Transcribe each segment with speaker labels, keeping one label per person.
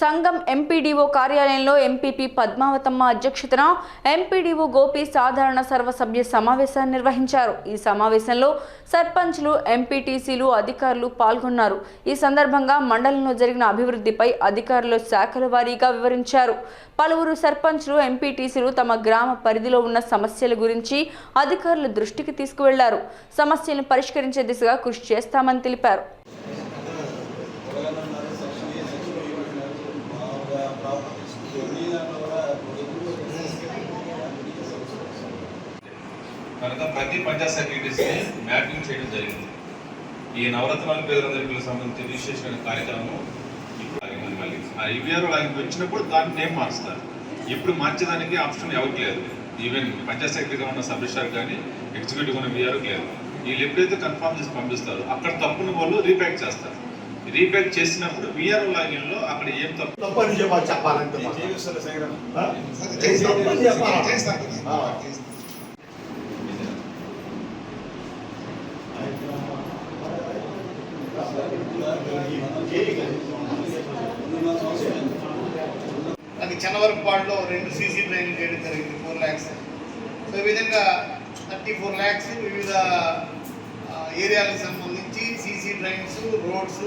Speaker 1: సంఘం ఎంపీడీఓ కార్యాలయంలో ఎంపీపీ పద్మావతమ్మ అధ్యక్షతన ఎంపీడీఓ గోపి సాధారణ సర్వసభ్య సమావేశాన్ని నిర్వహించారు. ఈ సమావేశంలో సర్పంచ్లు ఎంపీటీసీలు అధికారులు పాల్గొన్నారు. ఈ సందర్భంగా మండలంలో జరిగిన అభివృద్ధిపై అధికారులు శాఖల వారీగా వివరించారు. పలువురు సర్పంచ్లు ఎంపీటీసీలు తమ గ్రామ పరిధిలో ఉన్న సమస్యల గురించి అధికారుల దృష్టికి తీసుకువెళ్ళారు. సమస్యలను పరిష్కరించే దిశగా కృషి చేస్తామని తెలిపారు.
Speaker 2: కనుక ప్రతి పంచాయత్ సెక్రటరీస్ని మ్యాపింగ్ చేయడం జరిగింది. ఈ నవరత్నాల పేదలందరికీ సంబంధించి రిజిస్ట్రేషన్ కార్యక్రమం ఇప్పుడు మళ్ళీ ఆ ఈవీఆర్ లాగిన్ వచ్చినప్పుడు దాన్ని నేమ్ మారుస్తారు ఇప్పుడు మార్చేదానికి ఆప్షన్ ఎవరికి లేదు. ఈవెన్ పంచాయత్ సెక్రటరీగా ఉన్న సబ్ రిజిస్టార్ కానీ ఎగ్జిక్యూటివ్ ఉన్న వీఆర్ లేదు. వీళ్ళు ఎప్పుడైతే కన్ఫర్మ్ చేసి పంపిస్తారో. అక్కడ తప్పున్న వాళ్ళు రీప్యాక్ చేస్తారు. రీప్యాక్ చేసినప్పుడు వీఆర్ లాగిన్లో అక్కడ ఏం తప్పు?
Speaker 3: తప్పని చెప్పాలి చెప్పాలంటే ఆ? తప్పని
Speaker 4: రెండు సీసీ డ్రైన్లు చేయడం జరిగింది ఫోర్ ల్యాక్స్ సో ఈ విధంగా థర్టీ ఫోర్ ల్యాక్స్ వివిధ ఆ, ఏరియాలకు సంబంధించి సీసీ డ్రైన్స్ రోడ్స్.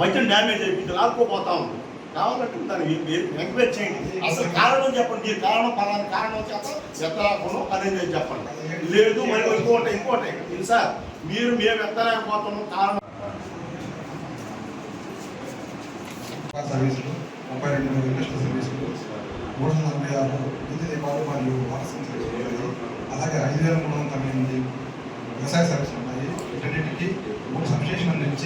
Speaker 3: మధ్యన డ్యామేజ్ అయిపోయింది లాక్కోపోతా ఉంది. కావాలంటే దానికి ఎంక్వైరీ చేయండి. అసలు కారణం చెప్పండి దీని కారణం పలానా కారణం చెప్పండి ఎత్తరాకును అనేది నేను చెప్పండి. లేదు మరి ఇంకోటి ఇంకోటి. ఇది సార్ మీరు మేము ఎత్తలేకపోతున్నాం కారణం
Speaker 5: సర్వీసులు ముప్పై రెండు ఇండస్ట్రియల్ సర్వీసులు మూడు వందల నలభై ఆరు విద్యుత్ దీపాలు మరియు వాటర్ సర్వీసులు అలాగే ఐదు వేల మూడు వందల తొమ్మిది ఎనిమిది వ్యవసాయ సర్వీసులు ఉన్నాయి. రెండింటికి మూడు సబ్స్టేషన్ల నుంచి